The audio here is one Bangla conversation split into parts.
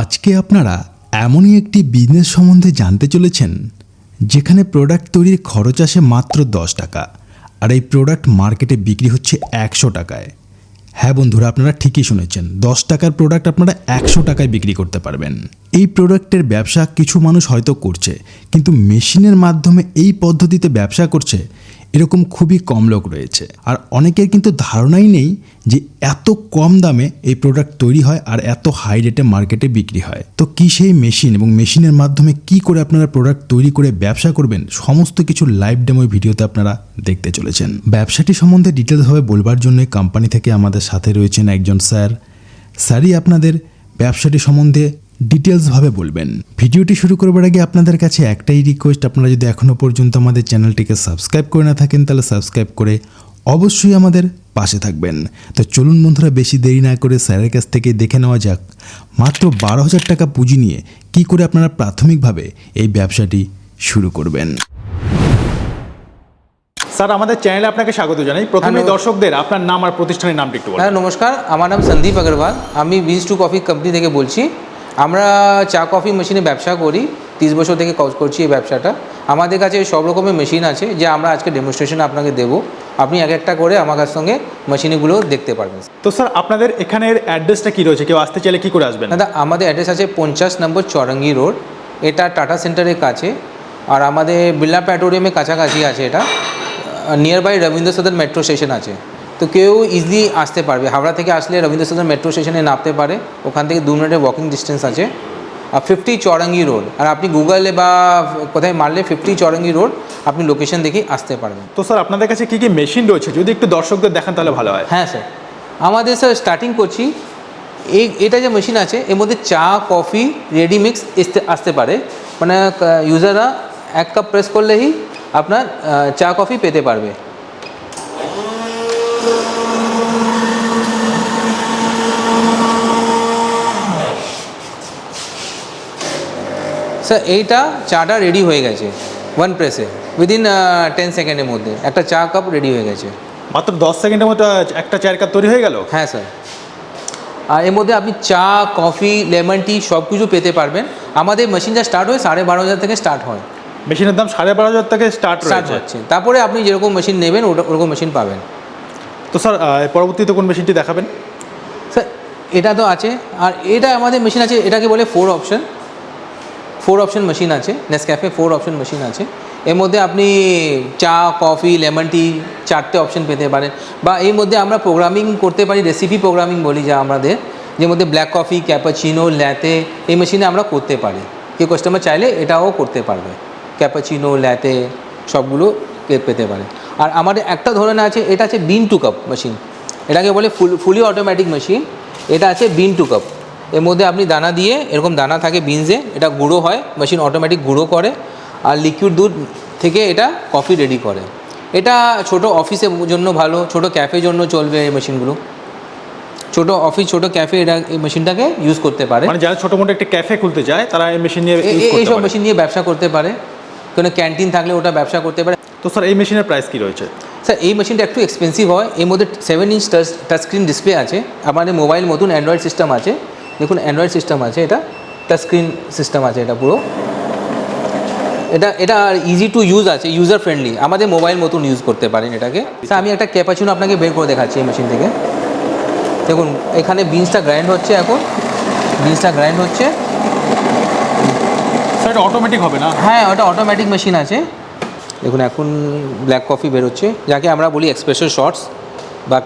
আজকে আপনারা এমনই একটি বিজনেস সম্বন্ধে জানতে চলেছেন, যেখানে প্রোডাক্ট তৈরির খরচ আসে মাত্র দশ টাকা, আর এই প্রোডাক্ট মার্কেটে বিক্রি হচ্ছে একশো টাকায়। হ্যাঁ বন্ধুরা, আপনারা ঠিকই শুনেছেন, দশ টাকার প্রোডাক্ট আপনারা একশো টাকায় বিক্রি করতে পারবেন। এই প্রোডাক্টের ব্যবসা কিছু মানুষ হয়তো করছে, কিন্তু মেশিনের মাধ্যমে এই পদ্ধতিতে ব্যবসা করছে এরকম খুবই কম লোক রয়েছে। আর অনেকের কিন্তু ধারণাই নেই যে এত কম দামে এই প্রোডাক্ট তৈরি হয় আর এত হাই রেটে মার্কেটে বিক্রি হয়। তো কি সেই মেশিন এবং মেশিনের মাধ্যমে কি করে আপনারা প্রোডাক্ট তৈরি করে ব্যবসা করবেন, সমস্ত কিছু লাইভ ডেমো ভিডিওতে আপনারা দেখতে চলেছেন। ব্যবসাটি সম্বন্ধে ডিটেলসভাবে বলবার জন্য কোম্পানি থেকে আমাদের সাথে রয়েছেন একজন স্যার স্যারই আপনাদের ব্যবসাটি সম্বন্ধে ডিটেলসভাবে বলবেন। ভিডিওটি শুরু করবার আগে আপনাদের কাছে একটাই রিকোয়েস্ট আপনারা যদি এখনও পর্যন্ত আমাদের চ্যানেলটিকে সাবস্ক্রাইব করে না থাকেন তাহলে সাবস্ক্রাইব করে অবশ্যই আমাদের পাশে থাকবেন। তো চলুন বন্ধুরা বেশি দেরি না করে স্যারের কাছ থেকে দেখে নেওয়া যাক মাত্র বারো হাজার টাকা পুঁজি নিয়ে কি করে আপনারা প্রাথমিকভাবে এই ব্যবসাটি শুরু করবেন। স্যার আমাদের চ্যানেলে আপনাকে স্বাগত জানাই। প্রথমে দর্শকদের আপনার নাম আর প্রতিষ্ঠানের নামটি একটু বলুন। হ্যাঁ নমস্কার। আমার নাম সন্দীপ আগরওয়াল। আমি বিজ টু কফি কোম্পানি থেকে বলছি। আমরা চা কফি মেশিনে ব্যবসা করি তিরিশ বছর থেকে কজ করছি এই ব্যবসাটা। আমাদের কাছে সব রকমের মেশিন আছে যে আমরা আজকে ডেমনস্ট্রেশন আপনাকে দেবো। আপনি এক একটা করে আমার কাছ সঙ্গে মেশিনগুলো দেখতে পারবেন। তো স্যার আপনাদের এখানের অ্যাড্রেসটা কি রয়েছে? কেউ আসতে চাইলে কী করে আসবেন? দাদা আমাদের অ্যাড্রেস আছে পঞ্চাশ নম্বর চৌরঙ্গি রোড। এটা টাটা সেন্টারের কাছে। আর আমাদের বিড়লা প্যাটোরিয়ামের কাছাকাছি আছে এটা। Near by Rabindra Sadan metro station আছে। তো কেউ ইজিলি আসতে পারবে। হাওড়া থেকে আসলে রবীন্দ্র সদন মেট্রো স্টেশনে নামতে পারে। ওখান থেকে দু মিনিটের ওয়াকিং ডিস্টেন্স আছে। আর ফিফটি চৌরঙ্গি রোড আর আপনি গুগলে বা কোথায় মারলে ফিফটি চৌরঙ্গি রোড আপনি লোকেশন দেখে আসতে পারবেন। তো স্যার আপনাদের কাছে কী কী মেশিন রয়েছে? যদি একটু দর্শকদের দেখান তাহলে ভালো হয়। হ্যাঁ স্যার। আমাদের স্যার স্টার্টিং করছি। এই এটা যে মেশিন আছে এর মধ্যে চা কফি রেডি মিক্স আসতে পারে। মানে ইউজাররা এক কাপ প্রেস করলেই আপনার চা কফি পেতে পারবে। স্যার এইটা চাটা রেডি হয়ে গেছে ওয়ান প্রেসে উইদিন টেন সেকেন্ডের মধ্যে। একটা চা কাপ রেডি হয়ে গেছে। মাত্র দশ সেকেন্ডের মতো একটা চায়ের কাপ তৈরি হয়ে গেল? হ্যাঁ স্যার আর এর মধ্যে আপনি চা কফি লেমন টি সব কিছু পেতে পারবেন। আমাদের মেশিনটা স্টার্ট হয় সাড়ে বারো হাজার থেকে স্টার্ট হয়। মেশিনের দাম সাড়ে বারো হাজার থেকে স্টার্ট স্টার্ট হচ্ছে। তারপরে আপনি যেরকম মেশিন নেবেন ওটা ওরকম মেশিন পাবেন। তো স্যার পরবর্তীতে কোন মেশিনটি দেখাবেন? স্যার, এটা তো আছে। আর এটা আমাদের মেশিন আছে, এটাকে বলে four option four option machine আছে নেসক্যাফে ফোর অপশন মেশিন আছে। এর মধ্যে আপনি চা কফি লেমন টি চারটে অপশন পেতে পারেন। বা এর মধ্যে আমরা প্রোগ্রামিং করতে পারি রেসিপি প্রোগ্রামিং বলি যা আমাদের। যে মধ্যে ব্ল্যাক কফি ক্যাপাচিনো ল্যাতে এই মেশিনে আমরা করতে পারি। কেউ কাস্টমার চাইলে এটাও করতে পারবে। ক্যাপাচিনো ল্যাতে সবগুলো পেতে পারে। আর আমাদের একটা ধরনের আছে এটা আছে বিন টু কাপ মেশিন এটাকে বলে ফুল ফুলি অটোমেটিক মেশিন এটা আছে বিন টু কাপ। এর মধ্যে আপনি দানা দিয়ে এরকম দানা থাকে বিনসে এটা গুঁড়ো হয় মেশিন অটোমেটিক গুঁড়ো করে আর লিকুইড দুধ থেকে এটা কফি রেডি করে। এটা ছোট অফিসের জন্য ভালো ছোট ক্যাফের জন্য চলবে এই মেশিনগুলো ছোট অফিস ছোট ক্যাফে এটা এই মেশিনটাকে ইউজ করতে পারে। মানে যারা ছোট মোটো একটা ক্যাফে খুলতে চায় তারা এই মেশিন নিয়ে এইসব মেশিন নিয়ে ব্যবসা করতে পারে। কোনো ক্যান্টিন থাকলে ওটা ব্যবসা করতে পারে। তো স্যার এই মেশিনের প্রাইস কী রয়েছে? স্যার এই মেশিনটা একটু এক্সপেন্সিভ হয়। এর মধ্যে seven inch touch touch screen display আছে। আমাদের মোবাইল মতন অ্যান্ড্রয়েড সিস্টেম আছে। দেখুন অ্যান্ড্রয়েড সিস্টেম আছে এটা। টাচ স্ক্রিন সিস্টেম আছে এটা পুরো। এটা এটা আর ইজি টু ইউজ আছে ইউজার ফ্রেন্ডলি আমাদের মোবাইল মতন ইউজ করতে পারেন এটাকে। স্যার আমি একটা ক্যাপাচুনো আপনাকে বের করে দেখাচ্ছি এই মেশিন থেকে। দেখুন এখানে বিনসটা গ্রাইন্ড হচ্ছে এখন। বিনসটা গ্রাইন্ড হচ্ছে। এটা অটোমেটিক হবে না? হ্যাঁ ওটা অটোমেটিক মেশিন আছে। দেখুন, এখন ব্ল্যাক কফি বেরোচ্ছে। যাকে আমরা বলি এক্সপ্রেশন শর্টস বা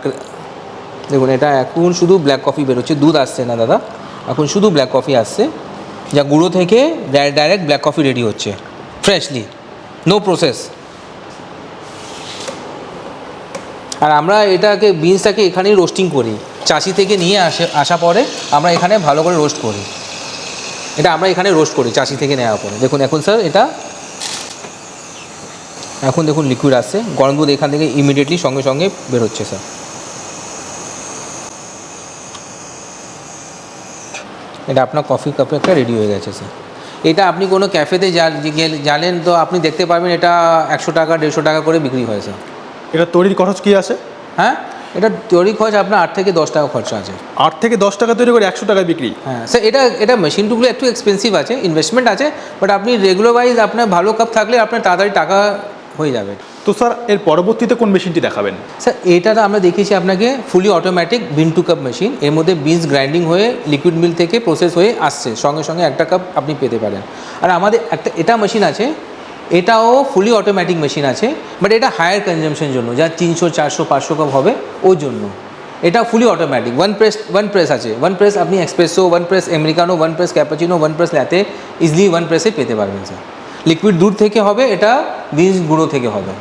দেখুন, এটা এখন শুধু ব্ল্যাক কফি বেরোচ্ছে। দুধ আসছে না, দাদা। এখন শুধু ব্ল্যাক কফি আসছে। যা গুঁড়ো থেকে ডাইরেক্ট ব্ল্যাক কফি রেডি হচ্ছে। ফ্রেশলি নো প্রসেস আর আমরা এটাকে বিনসটাকে এখানেই রোস্টিং করি। চাষি থেকে নিয়ে আসে আসা পরে আমরা এখানে ভালো করে রোস্ট করি। এটা আমরা এখানে রোস্ট করি চাষি থেকে নেওয়ার পরে দেখুন এখন স্যার এটা এখন দেখুন লিকুইড আসছে। গরম দুধ এখান থেকে ইমিডিয়েটলি সঙ্গে সঙ্গে বেরোচ্ছে স্যার এটা আপনার কফি কাপে একটা রেডি হয়ে গেছে স্যার এটা আপনি কোনো ক্যাফেতে জানেন তো আপনি দেখতে পাবেন এটা একশো টাকা দেড়শো টাকা করে বিক্রি হয় স্যার এটা তৈরির খরচ কী আছে? হ্যাঁ? এটা তৈরি খরচ আপনার আট থেকে দশ টাকা খরচা আছে। আট থেকে দশ টাকা তৈরি করে একশো টাকায় বিক্রি? হ্যাঁ স্যার এটা এটা মেশিনটুগুলো একটু এক্সপেন্সিভ আছে ইনভেস্টমেন্ট আছে বাট আপনি রেগুলার ওয়াইজ আপনার ভালো কাপ থাকলে আপনার তাড়াতাড়ি টাকা হয়ে যাবে। তো স্যার এর পরবর্তীতে কোন মেশিনটি দেখাবেন? স্যার এটা আমরা দেখিয়েছি আপনাকে fully automatic bean to cup machine এর মধ্যে বিনস গ্রাইন্ডিং হয়ে লিকুইড মিল থেকে প্রসেস হয়ে আসছে। সঙ্গে সঙ্গে একটা কাপ আপনি পেতে পারেন। আর আমাদের একটা এটা মেশিন আছে এটাও ফুলি অটোমেটিক মেশিন আছে বাট এটা হায়ার কনজামশন জন্য যা তিনশো চারশো পাঁচশো কাপ হবে ওর জন্য। এটা fully automatic one press one press আছে। ওয়ান প্রেস আপনি espresso one press Americano one press cappuccino one press latte easily one প্রেসে পেতে পারবেন স্যার লিকুইড দূর থেকে হবে এটা বিনস গুঁড়ো থেকে হবে।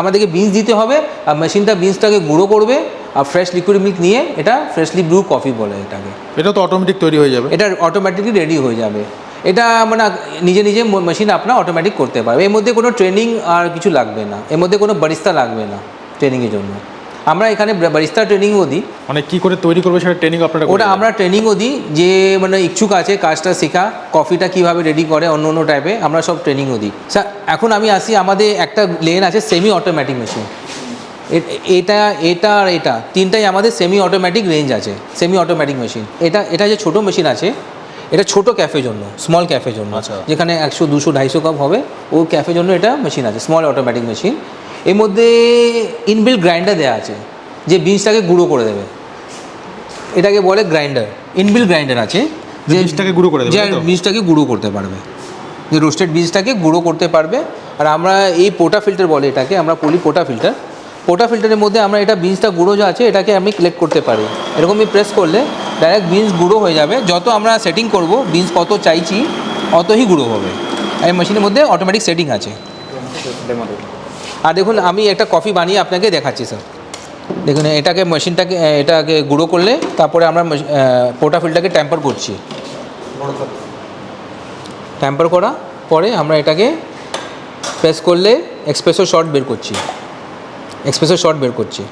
আমাদেরকে বিনস দিতে হবে আর মেশিনটা বিনসটাকে গুঁড়ো করবে আর ফ্রেশ লিকুইড মিল্ক নিয়ে এটা ফ্রেশলি ব্রু কফি বলে এটাকে। এটা তো অটোমেটিক তৈরি হয়ে যাবে। এটা অটোমেটিকলি রেডি হয়ে যাবে। এটা মানে নিজে নিজে মেশিন আপনার অটোমেটিক করতে পারবে। এর মধ্যে কোনো ট্রেনিং আর কিছু লাগবে না। এর মধ্যে কোনো বারিস্তা লাগবে না ট্রেনিংয়ের জন্য। আমরা এখানে বারিস্তা ট্রেনিংও দিই। মানে কি করে তৈরি করবে সেটা ট্রেনিং আপনারা ওটা আমরা ট্রেনিংও দিই যে মানে ইচ্ছুক আছে কাজটা শেখা কফিটা কীভাবে রেডি করে অন্য অন্য টাইপে আমরা সব ট্রেনিংও দিই। স্যার এখন আমি আসি আমাদের একটা লেন আছে সেমি অটোমেটিক মেশিন এটা এটা আর এটা তিনটাই আমাদের সেমি অটোমেটিক রেঞ্জ আছে সেমি অটোমেটিক মেশিন এটা এটা যে ছোটো মেশিন আছে এটা ছোটো ক্যাফের জন্য স্মল ক্যাফের জন্য। আচ্ছা। যেখানে একশো দুশো ঢাইশো কাপ হবে। ও ক্যাফের জন্য এটা মেশিন আছে স্মল অটোমেটিক মেশিন এর মধ্যে ইনবিল্ড গ্রাইন্ডার দেওয়া আছে যে বীজটাকে গুঁড়ো করে দেবে। এটাকে বলে গ্রাইন্ডার ইনবিল গ্রাইন্ডার আছে যে বীজটাকে গুঁড়ো করে দেবে, যে বীজটাকে গুঁড়ো করতে পারবে। যে রোস্টেড বীজটাকে গুঁড়ো করতে পারবে। আর আমরা এই পোটা ফিল্টার বলে এটাকে আমরা বলি পোটা ফিল্টার পোটা ফিল্টারের মধ্যে আমরা এটা বিনসটা গুঁড়ো যা আছে এটাকে আমি কালেক্ট করতে পারি। এরকমই প্রেস করলে ডাইরেক্ট বিনস গুঁড়ো হয়ে যাবে। যত আমরা সেটিং করব বিনস কত চাইছি অতই গুঁড়ো হবে। এই মেশিনের মধ্যে অটোমেটিক সেটিং আছে। আর দেখুন আমি একটা কফি বানিয়ে আপনাকে দেখাচ্ছি স্যার দেখুন এটাকে মেশিনটাকে এটাকে গুঁড়ো করলে তারপরে আমরা মেশ- এ, পোটা ট্যাম্পার করছি। ট্যাম্পার করা পরে আমরা এটাকে প্রেস করলে এক্সপ্রেসো শর্ট বের করছি। এক্সপ্রেসো শর্ট বের করছি।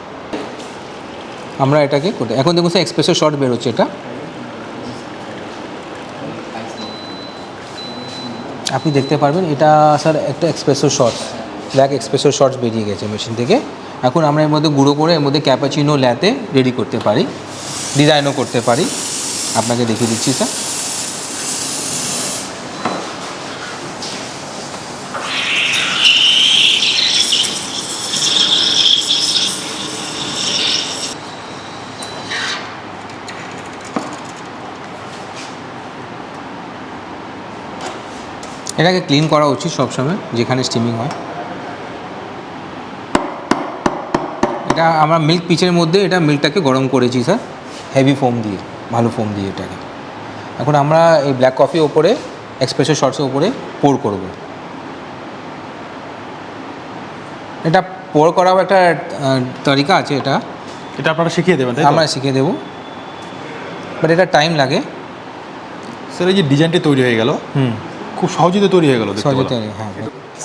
আমরা এটাকে করতে- এখন দেখুন স্যার এক্সপ্রেসের শর্ট বেরোচ্ছে এটা। আপনি দেখতে পারবেন, এটা স্যার একটা espresso shots black espresso shots বেরিয়ে গেছে মেশিন থেকে। এখন আমরা এর মধ্যে গুঁড়ো করে, এর মধ্যে ক্যাপাচিনো ল্যাতে রেডি করতে পারি ডিজাইনও করতে পারি। আপনাকে দেখিয়ে দিচ্ছি স্যার এটাকে ক্লিন করা উচিত সবসময় যেখানে স্টিমিং হয়। এটা আমরা মিল্ক পিচের মধ্যে এটা মিল্কটাকে গরম করেছি স্যার হেভি ফোম দিয়ে ভালো ফোম দিয়ে এটাকে। এখন আমরা এই ব্ল্যাক কফি ওপরে এক্সপ্রেসো শর্টসের ওপরে পোর করব। এটা পোর করাও একটা তরিকা আছে এটা। এটা আপনারা শিখিয়ে দেবেন আমরা শিখিয়ে দেবো। বাট এটা টাইম লাগে। স্যার এই যে ডিজাইনটি তৈরি হয়ে গেল। হুম। খুব সহজেই তো তৈরি হয়ে গেল সহজে তৈরি, হ্যাঁ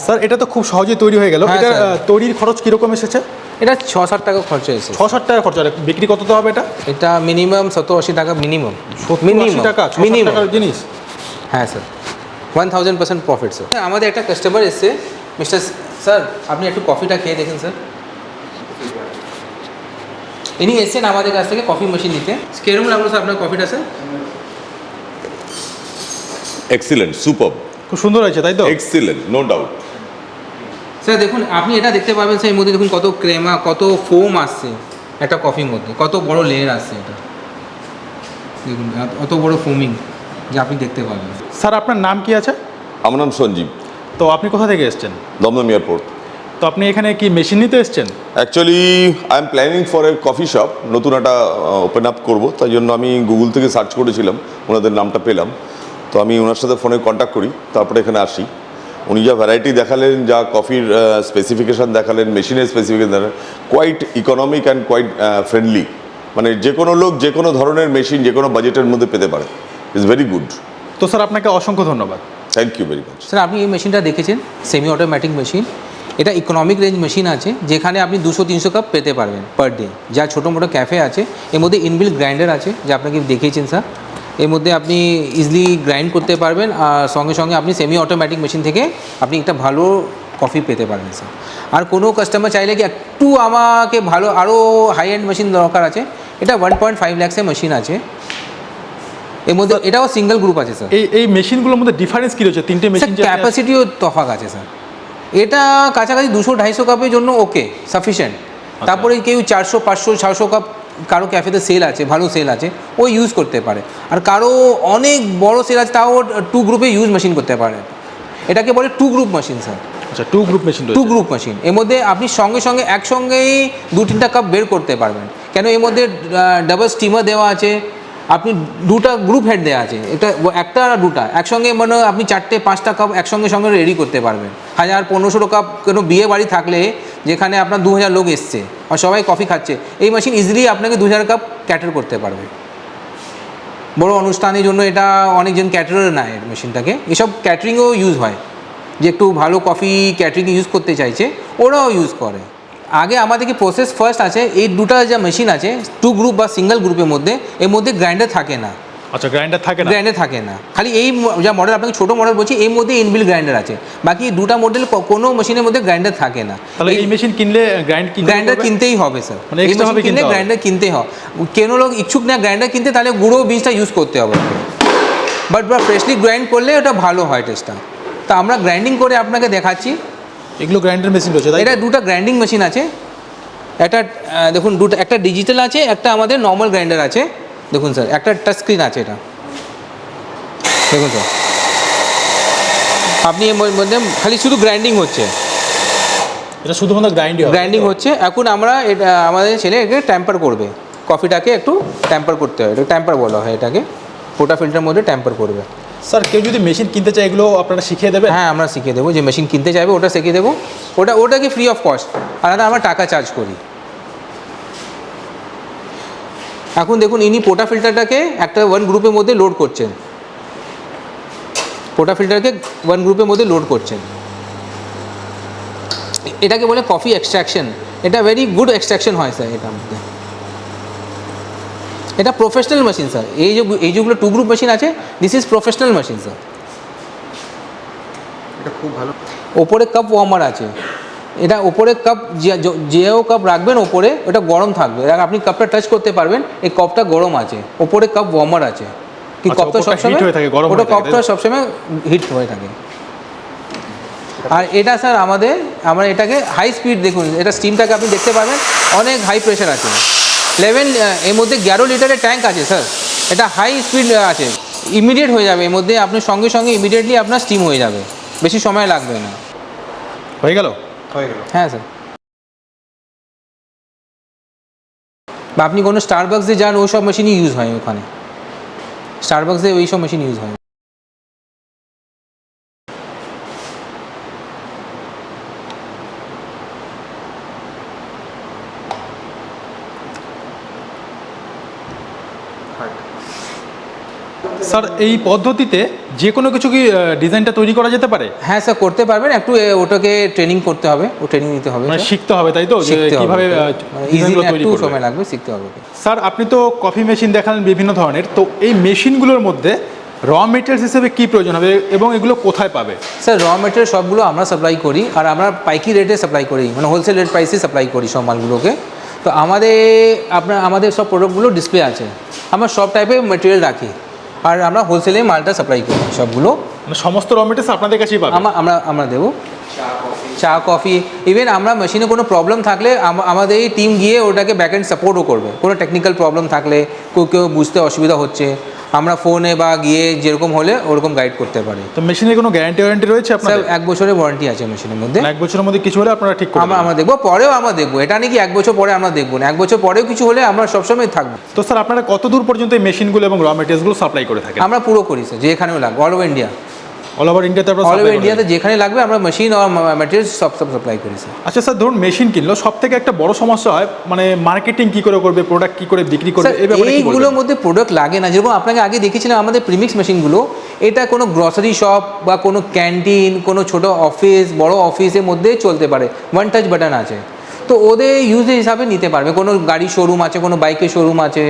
স্যার এটা তো খুব সহজেই তৈরি হয়ে গেল। হ্যাঁ, এটা। তৈরির খরচ কীরকম এসেছে? এটা ছ সাত টাকা খরচা এসেছে ছ ষাট টাকা খরচা বিক্রি কত তো হবে এটা? এটা মিনিমাম সত্তর আশি টাকা মিনিমাম। আশি টাকা মিনিমাম। টাকার জিনিস? হ্যাঁ sir. One thousand percent profit sir আমাদের একটা কাস্টমার এসছে। মিস্টার স্যার আপনি একটু কফিটা খেয়ে দেখেন স্যার। ইনি এসছেন আমাদের কাছ থেকে কফি মেশিন নিতে। কীরকম লাগল স্যার আপনার কফিটা স্যার? এক্সিলেন্ট সুপার খুব সুন্দর হয়েছে তাই তো? এক্সিলেন্ট নো ডাউট স্যার দেখুন আপনি এটা দেখতে পাবেন স্যার এর মধ্যে দেখুন কত ক্রেমা কত ফোম আসছে একটা কফির মধ্যে কত বড় লেয়ার আসছে এটা। দেখুন এত- অত বড় ফোমিং যে আপনি দেখতে পাবেন। স্যার আপনার নাম কি আছে? আমার নাম সঞ্জীব। তো আপনি কোথা থেকে এসেছেন? দমদম এয়ারপোর্ট। তো আপনি এখানে কি মেশিন নিতে এসেছেন? Actually I am planning for a coffee shop নতুন একটা ওপেন আপ করব তাই জন্য আমি গুগল থেকে সার্চ করেছিলাম ওনাদের নামটা পেলাম। তো আমি ওনার সাথে ফোনে কন্ট্যাক্ট করি তারপরে এখানে আসি। উনি যা ভ্যারাইটি দেখালেন যা কফির স্পেসিফিকেশান দেখালেন মেশিনের স্পেসিফিকেশন দেখালেন quite economic and quite friendly মানে যে কোনো লোক যে কোনো ধরনের মেশিন যে কোনো বাজেটের মধ্যে পেতে পারে। ইটস ভেরি গুড তো স্যার আপনাকে অসংখ্য ধন্যবাদ। Thank you very much sir আপনি এই মেশিনটা দেখেছেন? সেমি অটোমেটিক মেশিন এটা ইকোনমিক রেঞ্জ মেশিন আছে যেখানে আপনি দুশো তিনশো কাপ পেতে পারবেন পার ডে যা ছোটো মোটো ক্যাফে আছে এর মধ্যে ইনবিল গ্রাইন্ডার আছে যা আপনাকে দেখিয়েছেন স্যার। এর মধ্যে আপনি ইজিলি গ্রাইন্ড করতে পারবেন আর সঙ্গে সঙ্গে আপনি সেমি অটোমেটিক মেশিন থেকে আপনি একটা ভালো কফি পেতে পারেন স্যার আর কোনো কাস্টমার চাইলে কি একটু আমাকে ভালো আরও হাই এন্ড মেশিন দরকার আছে? এটা ওয়ান পয়েন্ট ফাইভ ল্যাক্সের মেশিন আছে। এর মধ্যে এটাও সিঙ্গেল গ্রুপ আছে স্যার এই এই মেশিনগুলোর মধ্যে ডিফারেন্স কী রয়েছে? তিনটে মেশিন ক্যাপাসিটিও তফাক আছে স্যার এটা কাছাকাছি দুশো ঢাইশো কাপের জন্য ওকে সাফিসিয়েন্ট তারপরে কেউ চারশো পাঁচশো ছশো কাপ কারও ক্যাফেতে সেল আছে ভালো সেল আছে ও ইউজ করতে পারে। আর কারও অনেক বড় সেল আছে তাও টু গ্রুপে ইউজ মেশিন করতে পারে। এটাকে বলে টু গ্রুপ মেশিন স্যার আচ্ছা two group machine two group machine এর মধ্যে আপনি সঙ্গে সঙ্গে একসঙ্গেই দু তিনটা কাপ বের করতে পারবেন। কেন এর মধ্যে ডাবল স্টিমার দেওয়া আছে আপনি দুটা গ্রুপ হেড দেওয়া আছে। এটা একটা আর দুটা। একসঙ্গে মানে আপনি চারটে পাঁচটা কাপ একসঙ্গে সঙ্গে রেডি করতে পারবেন। হাজার পনেরোশো কাপ কোনো বিয়ে বাড়ি থাকলে যেখানে আপনার দু হাজার লোক এসছে। আর সবাই কফি খাচ্ছে। এই মেশিন ইজিলি আপনাকে দু হাজার কাপ ক্যাটার করতে পারবে। বড় অনুষ্ঠানের জন্য এটা অনেকজন ক্যাটারার নেয় মেশিনটাকে এসব ক্যাটারিংও ইউজ হয়। যে একটু ভালো কফি ক্যাটারিং ইউজ করতে চাইছে, ওরাও ইউজ করে। আগে আমাদেরকে প্রসেস ফার্স্ট আছে। এই দুটা যা মেশিন আছে টু গ্রুপ বা সিঙ্গেল গ্রুপের মধ্যে, এর মধ্যে গ্রাইন্ডার থাকে না। আচ্ছা গ্রাইন্ডার থাকে না? গ্রাইন্ডার থাকে না। খালি এই যা মডেল আপনাকে ছোটো মডেল বলছি এর মধ্যে ইনবিল গ্রাইন্ডার আছে। বাকি এই দুটা মডেল কোনো মেশিনের মধ্যে গ্রাইন্ডার থাকে না। তাহলে এই মেশিন কিনলে গ্রাইন্ড কিনতে গ্রাইন্ডার কিনতেই হবে স্যার মানে extra ভাবে কিনতে গ্রাইন্ডার কিনতেই হবে। কেন লোক ইচ্ছুক না গ্রাইন্ডার কিনতে তাহলে গুঁড়ো বীজটা ইউজ করতে হবে বাট বা ফ্রেশলি গ্রাইন্ড করলে ওটা ভালো হয় টেস্টটা তা আমরা গ্রাইন্ডিং করে আপনাকে দেখাচ্ছি। এগুলো গ্রাইন্ডার মেশিন রয়েছে এটা দুটো গ্রাইন্ডিং মেশিন আছে। একটা দেখুন দুটো একটা ডিজিটাল আছে একটা আমাদের নর্মাল গ্রাইন্ডার আছে। দেখুন স্যার একটা টাচ স্ক্রিন আছে এটা। দেখুন স্যার। আপনি এর মধ্যে খালি শুধু গ্রাইন্ডিং হচ্ছে। এটা শুধুমাত্র গ্রাইন্ডই হবে। গ্রাইন্ডিং হচ্ছে। এখন আমরা এটা আমাদের ছেলে একে ট্যাম্পার করবে। কফিটাকে একটু ট্যাম্পার করতে হয়। এটা ট্যাম্পার বলা হয় এটাকে। পোটা ফিল্টার মধ্যে ট্যাম্পার করবে। স্যার কেউ যদি মেশিন কিনতে চায় এগুলো আপনারা শিখিয়ে দেবেন? হ্যাঁ আমরা শিখিয়ে দেবো। যে মেশিন কিনতে চাইবে ওটা শিখিয়ে দেবো। ওটা ওটাকে ফ্রি অফ কস্ট আলাদা আমরা টাকা চার্জ করি। এখন দেখুন ইনি পোটা ফিল্টারটাকে একটা ওয়ান গ্রুপের মধ্যে লোড করছেন। পোটা ফিল্টারকে ওয়ান গ্রুপের মধ্যে লোড করছেন। এটাকে বলে কফি এক্সট্রাকশন এটা ভেরি গুড এক্সট্রাকশন হয় স্যার এটার মধ্যে এটা প্রফেশনাল মেশিন স্যার এই যে এই যেগুলো টু গ্রুপ মেশিন আছে this is professional machine sir এটা খুব ভালো। ওপরে কাপ ওয়ার্মার আছে। এটা ওপরে কাপ যেও কাপ রাখবেন ওপরে ওটা গরম থাকবে। আপনি কাপটা টাচ করতে পারবেন এই কাপটা গরম আছে। ওপরে কাপ ওয়ার্মার আছে। কি আচ্ছা, কাপটা সবসময় থাকে, গরম ওটা কাপটা সবসময় হিট হয়ে থাকে। আর এটা স্যার আমাদের আমরা এটাকে হাই স্পিড দেখুন এটা স্টিমটাকে আপনি দেখতে পাবেন অনেক হাই প্রেশার আছে। লেভেন এর মধ্যে এগারো লিটারের ট্যাঙ্ক আছে স্যার এটা হাই স্পিড আছে। ইমিডিয়েট হয়ে যাবে এর মধ্যে আপনি সঙ্গে সঙ্গে ইমিডিয়েটলি আপনার স্টিম হয়ে যাবে। বেশি সময় লাগবে না। হয়ে গেল? হ্যাঁ স্যার। বা আপনি কোনো স্টারবাক্সে যান ওই সব মেশিনই ইউজ হয় ওখানে। স্টারবাক্সে ওই সব মেশিন ইউজ হয়। স্যার এই পদ্ধতিতে যে কোনো কিছু কি ডিজাইনটা তৈরি করা যেতে পারে? হ্যাঁ স্যার করতে পারবেন। একটু ওটাকে ট্রেনিং করতে হবে। ও ট্রেনিং নিতে হবে মানে শিখতে হবে তাই তো? কীভাবে ইজি ডিজাইনগুলো তৈরি একটু সময় লাগবে শিখতে হবে। স্যার আপনি তো কফি মেশিন দেখালেন বিভিন্ন ধরনের। তো এই মেশিনগুলোর মধ্যে র মেটেরিয়ালস হিসেবে কি প্রয়োজন হবে এবং এগুলো কোথায় পাবে? স্যার র মেটেরিয়াল সবগুলো আমরা সাপ্লাই করি আর আমরা পাইকি রেটে সাপ্লাই করি মানে হোলসেল রেট প্রাইসে সাপ্লাই করি সব মালগুলোকে। তো আমাদের আপনার আমাদের সব প্রোডাক্টগুলো ডিসপ্লে আছে। আমরা সব টাইপের মেটেরিয়াল রাখি। আর আমরা হোলসেলে মালটা সাপ্লাই করি সবগুলো। মানে সমস্ত র মেটেরিয়ালস আপনাদের কাছেই পাবেন? আমরা আমরা দেবো। চা কফি ইভেন আমরা মেশিনে কোনো প্রবলেম থাকলে আমাদের এই টিম গিয়ে ওটাকে ব্যাক এন্ড সাপোর্টও করবে। কোনো টেকনিক্যাল প্রবলেম থাকলে কেউ কেউ বুঝতে অসুবিধা হচ্ছে। আমরা ফোনে বা গিয়ে যেরকম হলে ওরকম গাইড করতে পারি। তো মেশিনের কোনো গ্যারান্টি ওয়ারেন্টি রয়েছে আপনার এক বছরের ওয়ারেন্টি আছে মেশিনের মধ্যে। মানে এক বছরের মধ্যে কিছু হলে আপনারা ঠিক আমরা আমরা দেখব পরেও আমরা দেখব। এটা নাকি এক বছর পরে আমরা দেখব না? এক বছর পরেও কিছু হলে আমরা সবসময় থাকব। তো স্যার আপনারা কত দূর পর্যন্ত এই মেশিনগুলো এবং র মেটেরিয়ালসগুলো সাপ্লাই করে থাকেন? আমরা পুরো করি স্যার যেখানেও লাগবে all over India all over ইন্ডিয়াতে অল ওভার ইন্ডিয়াতে যেখানে লাগবে আমরা মেশিন আর ম্যাটেরিয়াল সব সব সাপ্লাই করি স্যার আচ্ছা স্যার ধরুন মেশিন কিনলো সব থেকে একটা বড় সমস্যা হয় মানে মার্কেটিং কি করে করবে প্রোডাক্ট কি করে বিক্রি করবে এই ব্যাপারে এইগুলোর মধ্যে প্রোডাক্ট লাগে না। যেরকম আপনাকে আগে দেখেছিলাম আমাদের প্রিমিক্স মেশিনগুলো এটা কোনো গ্রসারি শপ বা কোনো ক্যান্টিন কোনো ছোট অফিস বড় অফিসের মধ্যে চলতে পারে। ওয়ান টাচ বাটন আছে। তো ওদের ইউজের হিসাবে নিতে পারবে। কোনো গাড়ির শোরুম আছে কোনো বাইকের শোরুম আছে।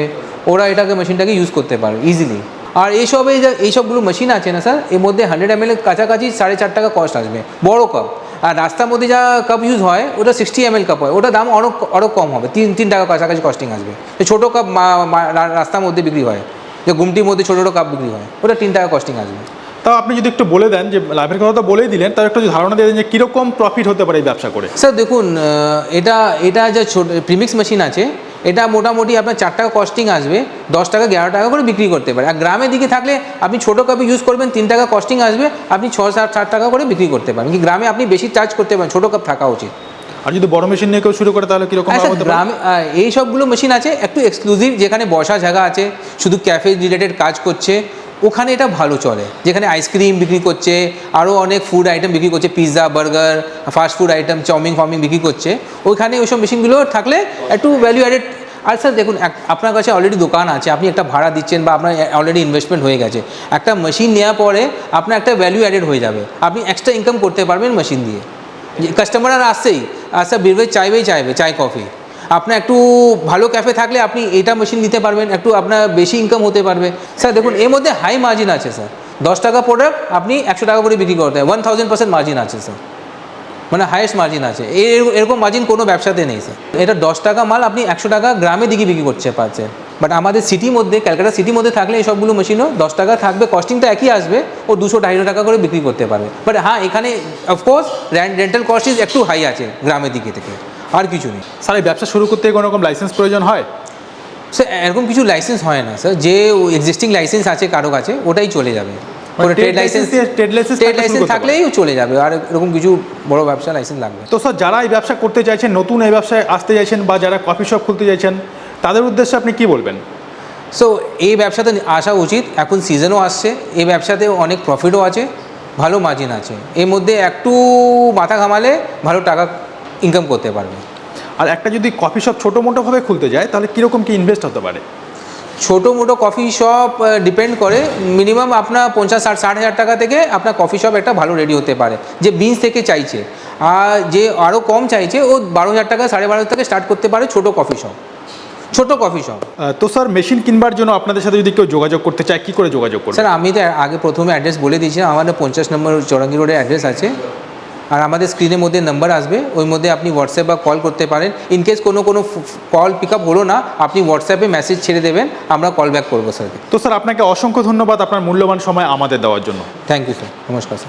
ওরা এটাকে মেশিনটাকে ইউজ করতে পারবে ইজিলি আর এইসবে যা এইসবগুলো মেশিন আছে না স্যার এর মধ্যে হান্ড্রেড এম এল কাছাকাছি সাড়ে চার টাকা কস্ট আসবে বড় কাপ আর রাস্তার মধ্যে যা কাপ ইউজ হয় ওটা সিক্সটি এম এল কাপ হয় ওটা দাম আরও আরও কম হবে তিন তিন টাকা কাছাকাছি কস্টিং আসবে। যে ছোটো কাপ রাস্তার মধ্যে বিক্রি হয় যে গুমটির মধ্যে ছোটো ছোটো কাপ বিক্রি হয় ওটা তিন টাকা কস্টিং আসবে। তাও আপনি যদি একটু বলে দেন যে লাভের কথা তো বলেই দিলেন তার একটু ধারণা দিয়ে দেন যে কীরকম প্রফিট হতে পারে এই ব্যবসা করে। স্যার দেখুন এটা এটা যে ছোট প্রিমিক্স মেশিন আছে এটা মোটামুটি আপনার চার টাকা কস্টিং আসবে দশ টাকা এগারো টাকা করে বিক্রি করতে পারে। আর গ্রামের দিকে থাকলে আপনি ছোটো কাপে ইউজ করবেন তিন টাকা কস্টিং আসবে আপনি ছ সাত সাত টাকা করে বিক্রি করতে পারেন। কি গ্রামে আপনি বেশি চার্জ করতে পারেন ছোটো কাপ থাকা উচিত। আর যদি বড় মেশিন নিয়ে কেউ শুরু করে তাহলে কীরকম পারে? গ্রামে এই সবগুলো মেশিন আছে একটু এক্সক্লুসিভ যেখানে বসা জায়গা আছে শুধু ক্যাফে রিলেটেড কাজ করছে ওখানে এটা ভালো চলে। যেখানে আইসক্রিম বিক্রি করছে আরও অনেক ফুড আইটেম বিক্রি করছে pizza burger fast food item chowmein ফাউমিন বিক্রি করছে। ওইখানে ওইসব মেশিনগুলো থাকলে একটু ভ্যালু অ্যাডেড আর স্যার দেখুন আপনার কাছে অলরেডি দোকান আছে, আপনি একটা ভাড়া দিচ্ছেন বা আপনার অলরেডি ইনভেস্টমেন্ট হয়ে গেছে। একটা মেশিন নেওয়ার পরে আপনার একটা ভ্যালু অ্যাডেড হয়ে যাবে। আপনি এক্সট্রা ইনকাম করতে পারবেন মেশিন দিয়ে। কাস্টমার আর আসছেই। আচ্ছা বেরবে চাইবেই চাইবে, চাই কফি আপনার একটু ভালো ক্যাফে থাকলে আপনি এটা মেশিন নিতে পারবেন, একটু আপনার বেশি ইনকাম হতে পারবে। স্যার দেখুন, এর মধ্যে হাই মার্জিন আছে স্যার দশ টাকা প্রোডাক্ট আপনি একশো টাকা করে বিক্রি করতে ওয়ান থাউজেন্ড পার্সেন্ট মার্জিন আছে স্যার মানে হাইয়েস্ট মার্জিন আছে। এর- এরকম মার্জিন কোনো ব্যবসাতে নেই স্যার এটা দশ টাকা মাল আপনি একশো টাকা গ্রামে দিকে বিক্রি করতে পারছেন। বাট আমাদের সিটির মধ্যে ক্যালকাটা সিটির মধ্যে থাকলে এই সবগুলো মেশিনও দশ টাকা থাকবে কস্টিংটা একই আসবে, ও দুশো ঢাইশো টাকা করে বিক্রি করতে পারবে বাট হ্যাঁ এখানে of course rental cost is একটু হাই আছে গ্রামের দিকে থেকে। আর কিছু নেই। স্যার এই ব্যবসা শুরু করতে কোনো রকম লাইসেন্স প্রয়োজন হয়? স্যার এরকম কিছু লাইসেন্স হয় না স্যার। যে এক্সিস্টিং লাইসেন্স আছে কারও কাছে ওটাই চলে যাবে। ট্রেড লাইসেন্স ট্রেড লাইসেন্স থাকলেই চলে যাবে আর এরকম কিছু বড় ব্যবসা লাইসেন্স লাগবে তো স্যার যারা এই ব্যবসা করতে চাইছেন নতুন এই ব্যবসায় আসতে চাইছেন বা যারা কফি শপ খুলতে চাইছেন তাদের উদ্দেশ্যে আপনি কি বলবেন? সো এই ব্যবসাতে আসা উচিত। এখন সিজনও আসছে এই ব্যবসাতে অনেক প্রফিটও আছে ভালো মার্জিন আছে। এর মধ্যে একটু মাথা ঘামালে ভালো টাকা ইনকাম করতে পারবে। আর একটা যদি কফি শপ ছোটো মোটোভাবে খুলতে যায় তাহলে কীরকম কি ইনভেস্ট হতে পারে? ছোটো মোটো কফি শপ ডিপেন্ড করে মিনিমাম আপনার পঞ্চাশ ষাট ষাট হাজার টাকা থেকে আপনার কফি শপ একটা ভালো রেডি হতে পারে যে বিনস থেকে চাইছে। আর যে আরও কম চাইছে ও বারো হাজার টাকা সাড়ে বারো হাজার টাকা স্টার্ট করতে পারে ছোটো কফি শপ ছোটো কফি শপ তো স্যার মেশিন কিনবার জন্য আপনাদের সাথে যদি কেউ যোগাযোগ করতে চায় কী করে যোগাযোগ করবে? স্যার আমি তো আগে প্রথমে অ্যাড্রেস বলে দিয়েছি আমাদের পঞ্চাশ নম্বর চৌরাঙ্গি রোডে অ্যাড্রেস আছে। আর আমাদের স্ক্রিনের মধ্যে নাম্বার আসবে ওই মধ্যে আপনি হোয়াটসঅ্যাপ বা কল করতে পারেন। ইন কেস কোনো কোনো কল পিক আপ হলো না আপনি হোয়াটসঅ্যাপে মেসেজ ছেড়ে দেবেন আমরা কল ব্যাক করব স্যারকে তো স্যার আপনাকে অসংখ্য ধন্যবাদ আপনার মূল্যবান সময় আমাদের দেওয়ার জন্য। থ্যাংক ইউ স্যার নমস্কার স্যার